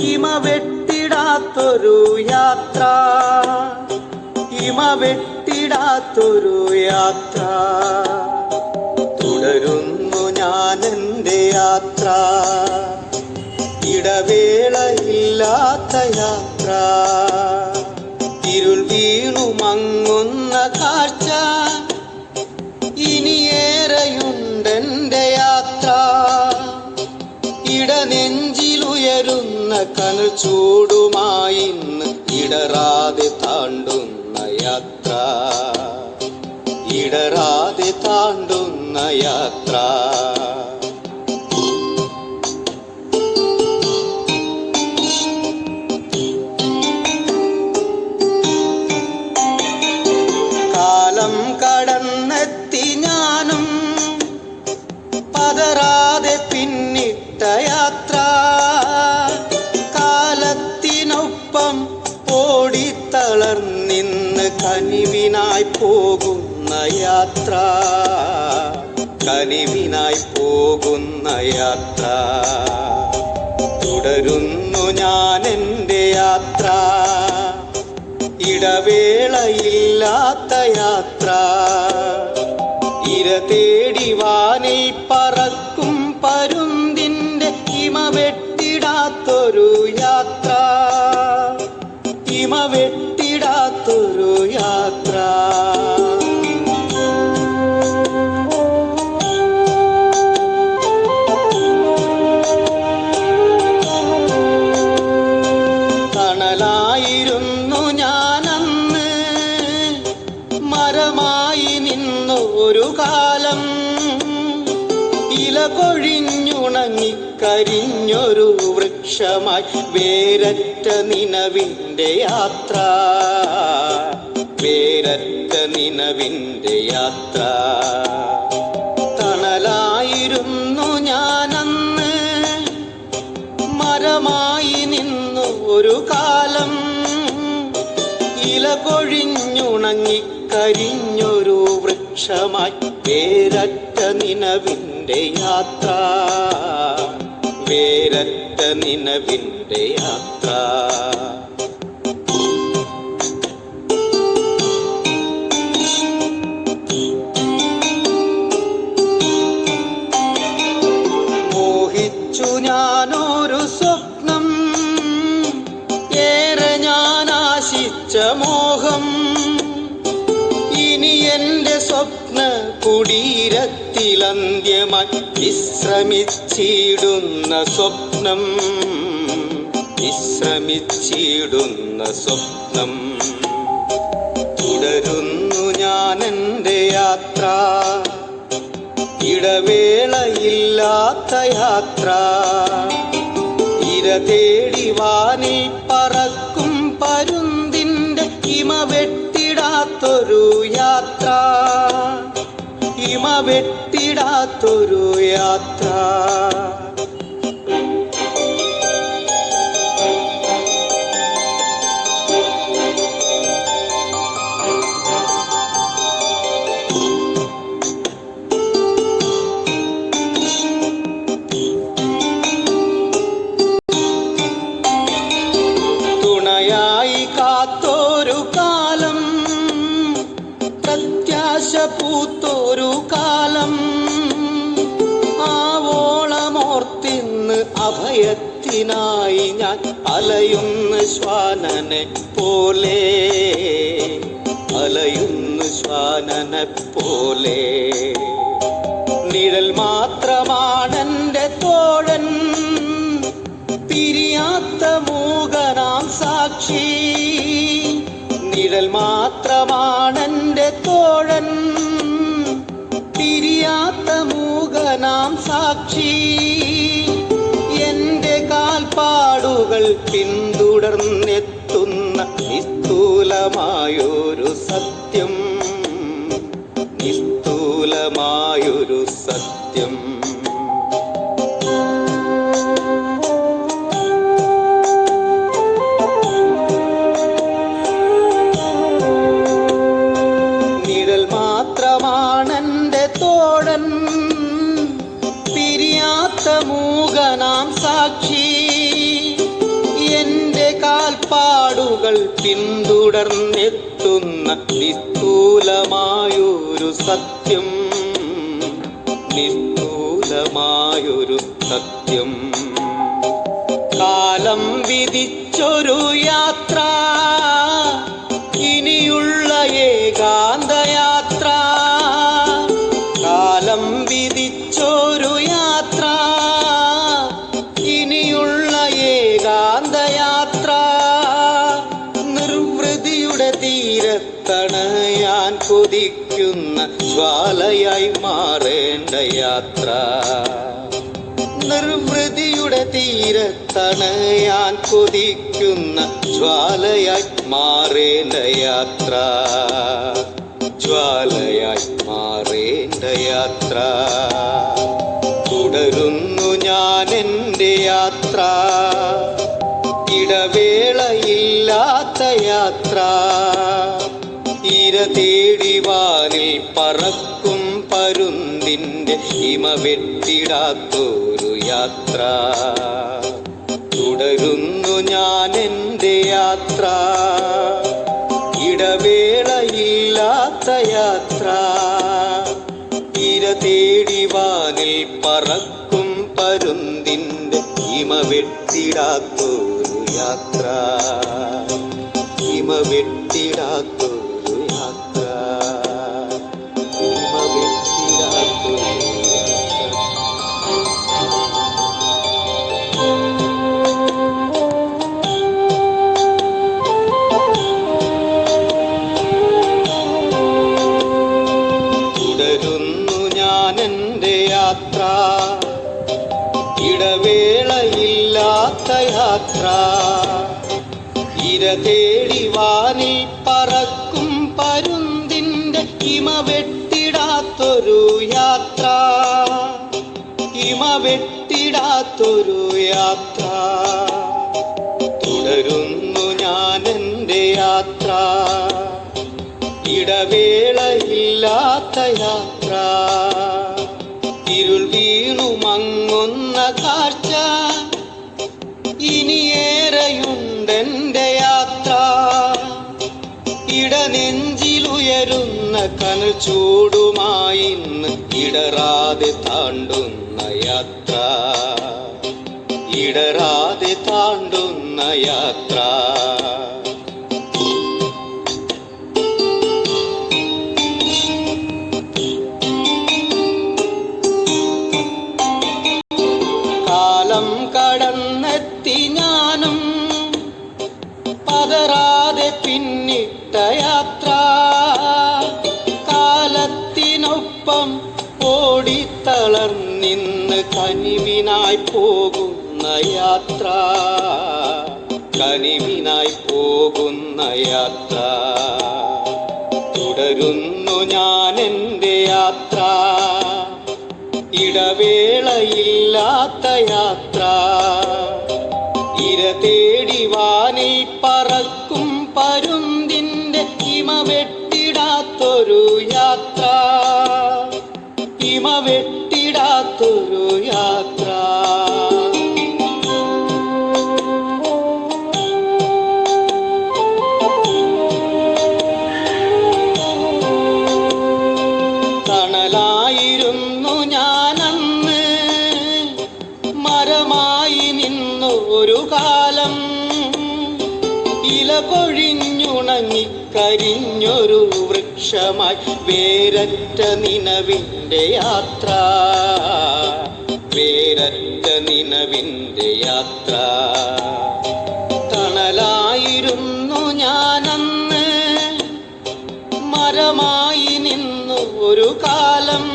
ഇമ വെട്ടിടാത്തൊരു യാത്ര. ഇമ വെട്ടിടാത്തൊരു യാത്ര. തുടരുന്നു ഞാൻ എന്റെ യാത്ര. ഇടവേളയില്ലാത്ത യാത്ര. ഇരുൾ വീണു മങ്ങുന്ന കാഴ്ച. ഇനിയേറെയുണ്ടെന്റെ യാത്ര. ഇടനെഞ്ചിലുയരുന്ന കനൽ ചൂടുമായി ഇടറാതെ താണ്ടുന്ന യാത്ര. ഇടറാതെ താണ്ടുന്ന യാത്ര. കനിവിനായി പോകുന്ന യാത്ര. കനിവിനായി പോകുന്ന യാത്ര. തുടരുന്നു ഞാൻ എന്റെ യാത്ര. ഇടവേളയില്ലാത്ത യാത്ര. ഇര തേടി വാനിൽ കാലം ഇല കൊഴിഞ്ഞുണങ്ങിക്കരിഞ്ഞൊരു വൃക്ഷമായി വേരറ്റ നിനവിന്റെ യാത്ര. വേരറ്റ നിനവിന്റെ യാത്ര. തണലായിരുന്നു ഞാനന്ന് മരമായി നിന്നു ഒരു കാലം. ഇല കൊഴിഞ്ഞുണങ്ങിക്കരിഞ്ഞൊരു വൃക്ഷമായി വേരറ്റ നിനവിന്റെ യാത്ര. വേരറ്റ നിനവിന്റെ യാത്ര. മോഹിച്ചു ഞാനൊരു സ്വപ്ന കുടീരത്തിലന്ത്യമായി വിശ്രമിച്ചിടുന്ന സ്വപ്നം. വിശ്രമിച്ചിടുന്ന സ്വപ്നം. തുടരുന്നു ഞാൻ എന്റെ യാത്ര. ഇടവേളയില്ലാത്ത യാത്ര. ഇര തേടി വാനിൽ പറക്കും പരുന്തിന്റെ ഹിമ വെട്ടിടാത്തൊരു യാത്ര. വെട്ടിടാത്തൊരു യാത്ര. തുണയായി കാത്തോരു പൂത്തോരു കാലം. ആവോളമോർത്തിന്ന് അഭയത്തിനായി ഞാൻ അലയുന്ന ശ്വാനനെ പോലെ. അലയുന്ന ശ്വാനനെ പോലെ. നിഴൽ മാത്രമാണെന്റെ തോഴൻ. പിരിയാത്ത മൂകനാം സാക്ഷി. നിഴൽ മാത്രമാണെന്റെ തോഴൻ. പിരിയാത്ത മൂകനാം സാക്ഷി. എന്റെ കാൽപ്പാടുകൾ പിന്തുടർന്നെത്തുന്ന നിസ്തൂലമായൊരു സത്യം. നിസ്തൂലമായൊരു സത്യം. നിസ്തൂലമായൊരു സത്യം. കാലം വിധിച്ചൊരു യാത്ര ഇനിയുള്ള ഏകാന്തയാത്ര. കാലം വിധിച്ചൊരു ജ്വാലയായി മാറേണ്ട യാത്ര. നിർവൃതിയുടെ തീരത്തണയാൻ കൊതിക്കുന്ന ജ്വാലയായി മാറേണ്ട യാത്ര. ജ്വാലയായി മാറേണ്ട യാത്ര. തുടരുന്നു ഞാൻ എന്റെ യാത്ര. ഇടവേളയില്ലാത്ത യാത്ര. ഇര തേടി വാനിൽ പറക്കും പരുന്തിന്റെ ഇമ വെട്ടിടാത്തൊരു യാത്ര. തുടരുന്നു ഞാൻ എന്റെ യാത്ര. ഇടവേളയില്ലാത്ത യാത്ര. ഇര തേടിവാനിൽ പറക്കും പരുന്തിന്റെ ഇമ വെട്ടിടാത്തൊരു യാത്ര. ഇമ വെട്ടിടാത്തൊരു പറക്കും പരുന്തിന്റെ ഇമ വെട്ടിടാത്തൊരു യാത്ര. ഇമ വെട്ടിടാത്തൊരു യാത്ര. തുടരുന്നു ഞാൻ എന്റെ യാത്ര. ഇടവേളയില്ലാത്ത യാത്ര. ഇരുൾ വീണു മങ്ങുന്ന കാഴ്ച. ഇനിയേറെയുണ്ടെന്റെ യാത്ര ഇടനെഞ്ചിലുയരുന്ന കനൽ ചൂടുമായി ഇടറാതെ താണ്ടുന്ന യാത്ര. ഇടറാതെ താണ്ടുന്ന യാത്ര. പിന്നിട്ട യാത്ര കാലത്തിനൊപ്പം ഓടിത്തളർന്നിന്ന് കനിവിനായി പോകുന്ന യാത്ര. കനിവിനായി പോകുന്ന യാത്ര. തുടരുന്നു ഞാൻ എന്റെ യാത്ര. ഇടവേളയില്ലാത്ത യാത്ര. ഇര തേടി വാനിൽ മരമായി നിന്നു ഒരു കാലം. ഇല കൊഴിഞ്ഞുണങ്ങി കരിഞ്ഞൊരു വൃക്ഷമായി വേരറ്റ നിലവിന്റെ യാത്ര. വേരറ്റ നിലവിന്റെ യാത്ര. തണലായിരുന്നു ഞാനന്ന്. മരമായി നിന്നു ഒരു കാലം.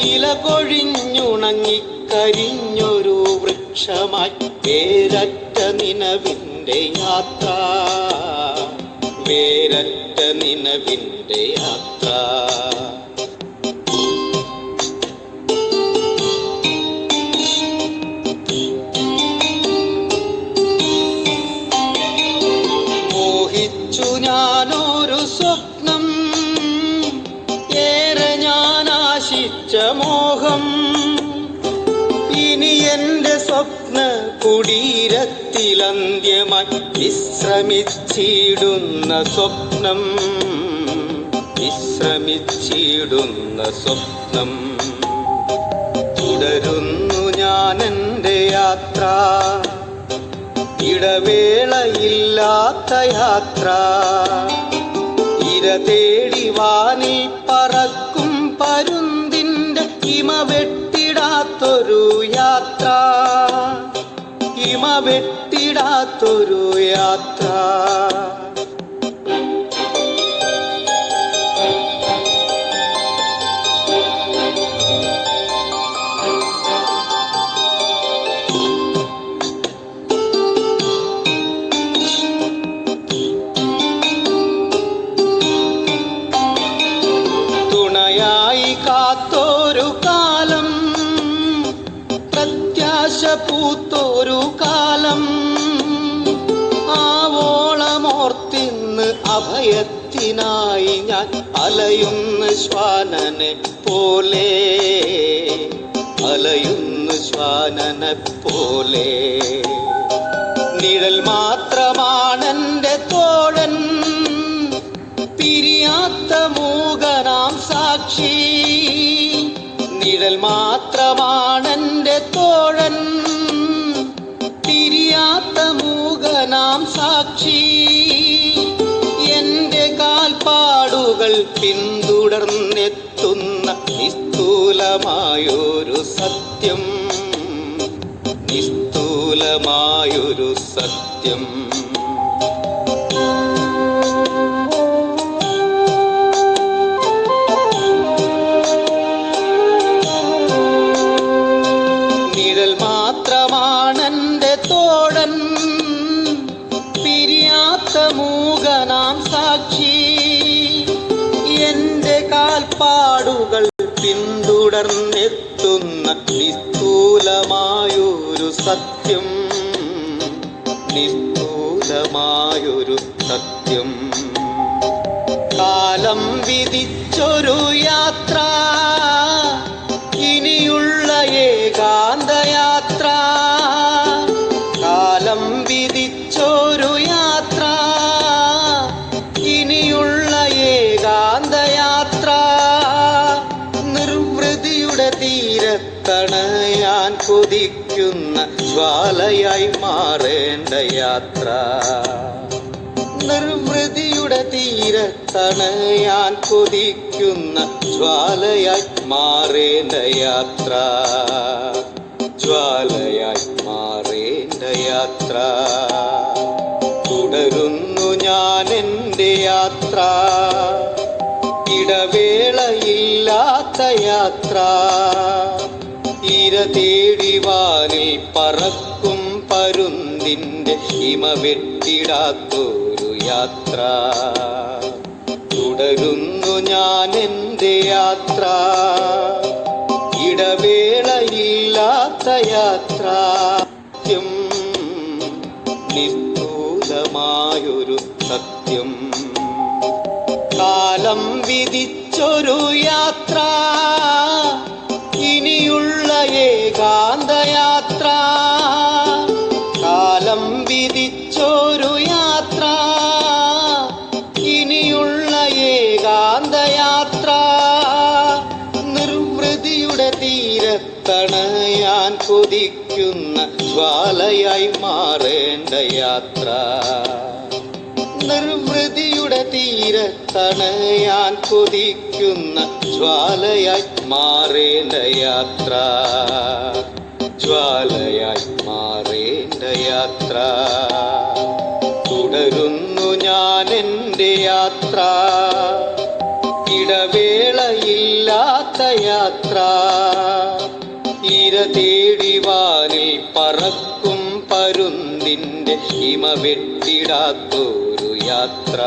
ഇല കൊഴിഞ്ഞുണങ്ങി കരിഞ്ഞൊരു വൃക്ഷമായി വേരറ്റ നിലവിന്റെ യാത്ര. വേരറ്റ നിലവിന്റെ യാത്ര. മോഹിച്ചു സ്വപ്നം ഏറെ ഞാൻ ആശിച്ച മോഹം. സ്വപ്ന കുടീരത്തിലന്ത്യമായി വിശ്രമിച്ചിടുന്ന സ്വപ്നം വിശ്രമിച്ചിടുന്ന സ്വപ്നം. തുടരുന്നു ഞാൻ എന്റെ യാത്ര ഇടവേളയില്ലാത്ത യാത്ര. ഇര തേടി വാനിൽ പറക്കും പരുന്തിന്റെ ഇമ വെട്ടിടാത്തൊരു യാത്ര. ഇമ വെട്ടിടാത്തൊരു യാത്ര. പ്രത്യാശ പൂത്തോരു കാലം. ആവോളമോർത്തിന്ന് അഭയത്തിനായി ഞാൻ അലയുന്ന ശ്വാനനെ പോലെ. അലയുന്ന ശ്വാനനെ പോലെ. നിഴൽ മാത്രമാണെന്റെ തോഴൻ. പിരിയാത്ത മൂകനാം സാക്ഷി. നിഴൽ മാത്രമാണെന്റെ തോഴൻ. പിന്തുടർന്നെത്തുന്ന നിസ്തൂലമായൊരു സത്യം. നിസ്തൂലമായൊരു സത്യം. പിന്തുടർന്നെത്തുന്ന നിസ്തൂലമായൊരു സത്യം. നിസ്തൂലമായൊരു സത്യം. കാലം വിധിച്ചൊരു യാത്ര. ഇനിയുള്ള ഏകാന്തയാത്ര കൊതിക്കുന്ന ജ്വാലയായി മാറേണ്ട യാത്ര. നിർവൃതിയുടെ തീരത്തണയാൻ കൊതിക്കുന്ന ജ്വാലയായി മാറേണ്ട യാത്ര. ജ്വാലയായി മാറേണ്ട യാത്ര. തുടരുന്നു ഞാൻ എന്റെ യാത്ര. ഇടവേളയില്ലാത്ത യാത്ര. ഇര തേടി വാനിൽ പറക്കും പരുന്തിന്റെ ഇമ വെട്ടിടാത്തൊരു യാത്ര. തുടരുന്നു ഞാൻ എന്റെ യാത്ര. ഇടവേളയില്ലാത്ത യാത്ര നിസ്തൂലമായൊരു സത്യം. കാലം വിധിച്ചൊരു യാത്ര. ജ്വാലയായി മാറേണ്ട യാത്ര. നിർവൃതിയുടെ തീരത്തണയാൻ കൊതിക്കുന്ന ജ്വാലയായി മാറേണ്ട യാത്ര. ജ്വാലയായി മാറേണ്ട യാത്ര. തുടരുന്നു ഞാൻ എന്റെ യാത്ര. ഇടവേളയില്ലാത്ത യാത്ര. ഇര തേടി വാനിൽ പറക്കും പരുന്തിന്റെ ഇമ വെട്ടിടാത്തൊരു യാത്ര.